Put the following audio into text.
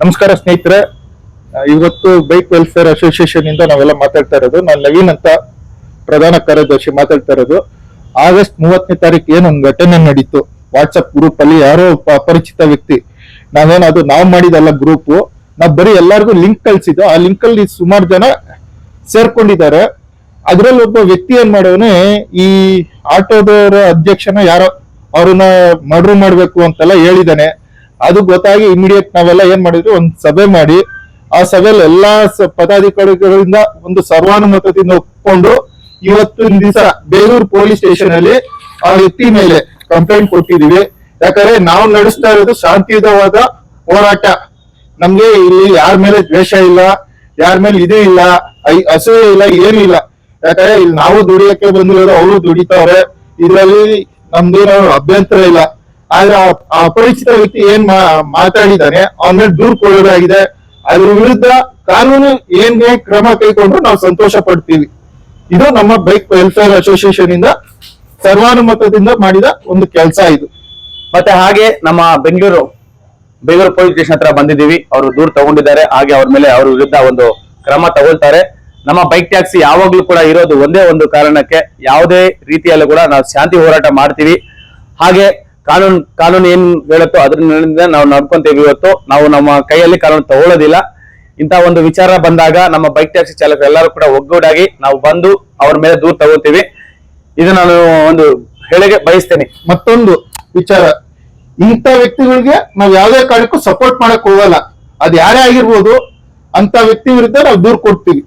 ನಮಸ್ಕಾರ ಸ್ನೇಹಿತರೆ. ಇವತ್ತು ಬೈಕ್ ವೆಲ್ಫೇರ್ ಅಸೋಸಿಯೇಷನ್ ಇಂದ ನಾವೆಲ್ಲ ಮಾತಾಡ್ತಾ ಇರೋದು. ನಾನು ನವೀನ್ ಅಂತ ಪ್ರಧಾನ ಕಾರ್ಯದರ್ಶಿ ಮಾತಾಡ್ತಾ ಇರೋದು. ಆಗಸ್ಟ್ ಮೂವತ್ತನೇ ತಾರೀಕು ಏನೊಂದು ಘಟನೆ ನಡೀತು? ವಾಟ್ಸಪ್ ಗ್ರೂಪ್ ಅಲ್ಲಿ ಯಾರೋ ಒಬ್ಬ ಅಪರಿಚಿತ ವ್ಯಕ್ತಿ. ನಾವೇನು ಅದು ನಾವು ಮಾಡಿದಲ್ಲ ಗ್ರೂಪ್. ನಾವು ಬರೀ ಎಲ್ಲರಿಗೂ ಲಿಂಕ್ ಕಳ್ಸಿದ್ದು. ಆ ಲಿಂಕ್ ಅಲ್ಲಿ ಸುಮಾರು ಜನ ಸೇರ್ಕೊಂಡಿದ್ದಾರೆ. ಅದ್ರಲ್ಲಿ ಒಬ್ಬ ವ್ಯಕ್ತಿ ಏನ್ ಮಾಡೋನೆ ಈ ಆಟೋದವರ ಅಧ್ಯಕ್ಷನ ಯಾರೋ ಅವ್ರನ್ನ ಮರ್ಡರ್ ಮಾಡ್ಬೇಕು ಅಂತೆಲ್ಲ ಹೇಳಿದಾನೆ ಅದು ಗೊತ್ತಾಗಿ ಇಮಿಡಿಯೇಟ್ ನಾವೆಲ್ಲ ಏನ್ ಮಾಡಿದ್ರು ಒಂದ್ ಸಭೆ ಮಾಡಿ, ಆ ಸಭೆಯಲ್ಲಿ ಎಲ್ಲಾ ಪದಾಧಿಕಾರಿಗಳಿಂದ ಒಂದು ಸರ್ವಾನುಮತದಿಂದ ಒಪ್ಕೊಂಡು ಇವತ್ತಿನ ದಿವಸ ಬೇಲೂರು ಪೊಲೀಸ್ ಸ್ಟೇಷನ್ ಅಲ್ಲಿ ಆ ವ್ಯಕ್ತಿ ಮೇಲೆ ಕಂಪ್ಲೇಂಟ್ ಕೊಟ್ಟಿದೀವಿ ಯಾಕಂದ್ರೆ ನಾವು ನಡೆಸ್ತಾ ಇರೋದು ಶಾಂತಿಯುತವಾದ ಹೋರಾಟ. ನಮ್ಗೆ ಇಲ್ಲಿ ಯಾರ ಮೇಲೆ ದ್ವೇಷ ಇಲ್ಲ, ಯಾರ ಮೇಲೆ ಇದು ಇಲ್ಲ ಅಸೂಯೆ ಇಲ್ಲ, ಏನೂ ಇಲ್ಲ. ಯಾಕಂದ್ರೆ ಇಲ್ಲಿ ನಾವು ದುಡಿಯಕ್ಕೆ ಬಂದಿರೋದು ಅವರು ದುಡಿತಾವ್ರೆ. ಇದರಲ್ಲಿ ನಮ್ದೇನೋ ಅಭ್ಯಂತರ ಇಲ್ಲ. ಆದ್ರೆ ಅಪರಿಚಿತ ವ್ಯಕ್ತಿ ಏನ್ ಮಾತಾಡಿದ್ದಾನೆ ಅವನ ದೂರ್ ಕೊಡೋದಾಗಿದೆ. ಅದ್ರ ವಿರುದ್ಧ ಕಾನೂನು ಏನ್ಗೆ ಕ್ರಮ ಕೈಗೊಂಡ್ರು ನಾವು ಸಂತೋಷ ಪಡ್ತೀವಿ. ಇದು ನಮ್ಮ ಬೈಕ್ ವೆಲ್ಫೇರ್ ಅಸೋಸಿಯೇಷನ್ ಇಂದ ಸರ್ವಾನುಮತದಿಂದ ಮಾಡಿದ ಒಂದು ಕೆಲಸ ಇದು. ಮತ್ತೆ ಹಾಗೆ ನಮ್ಮ ಬೆಂಗಳೂರು ಬೆಂಗಳೂರು ಪೊಲೀಸ್ ಸ್ಟೇಷನ್ ಹತ್ರ ಬಂದಿದ್ದೀವಿ. ಅವರು ದೂರ ತಗೊಂಡಿದ್ದಾರೆ. ಹಾಗೆ ಅವ್ರ ಮೇಲೆ ಅವ್ರ ವಿರುದ್ಧ ಒಂದು ಕ್ರಮ ತಗೊಳ್ತಾರೆ. ನಮ್ಮ ಬೈಕ್ ಟ್ಯಾಕ್ಸಿ ಯಾವಾಗ್ಲೂ ಕೂಡ ಇರೋದು ಒಂದೇ ಒಂದು ಕಾರಣಕ್ಕೆ ಯಾವುದೇ ರೀತಿಯಲ್ಲೂ ಕೂಡ ನಾವು ಶಾಂತಿ ಹೋರಾಟ ಮಾಡ್ತೀವಿ. ಹಾಗೆ ಕಾನೂನು ಕಾನೂನು ಏನ್ ಹೇಳುತ್ತೋ ಅದ್ರಿಂದ ನಾವು ನಡ್ಕೊಂತೀವಿ ಇವತ್ತು. ನಾವು ನಮ್ಮ ಕೈಯಲ್ಲಿ ಕಾನೂನು ತಗೊಳ್ಳೋದಿಲ್ಲ. ಇಂತಹ ಒಂದು ವಿಚಾರ ಬಂದಾಗ ನಮ್ಮ ಬೈಕ್ ಟ್ಯಾಕ್ಸಿ ಚಾಲಕರು ಎಲ್ಲರೂ ಕೂಡ ಒಗ್ಗೂಡಾಗಿ ನಾವು ಬಂದು ಅವ್ರ ಮೇಲೆ ದೂರ ತಗೋತೀವಿ. ಇದು ನಾನು ಒಂದು ಹೇಳಿಗೆ ಬಯಸ್ತೇನೆ. ಮತ್ತೊಂದು ವಿಚಾರ. ಇಂಥ ವ್ಯಕ್ತಿಗಳಿಗೆ ನಾವು ಯಾವುದೇ ಕಾರಣಕ್ಕೂ ಸಪೋರ್ಟ್ ಮಾಡಕ್ ಹೋಗಲ್ಲ. ಅದ್ ಯಾರೇ ಆಗಿರ್ಬೋದು ಅಂತ ವ್ಯಕ್ತಿ ವಿರುದ್ಧ ನಾವು ದೂರ್ ಕೊಡ್ತೀವಿ.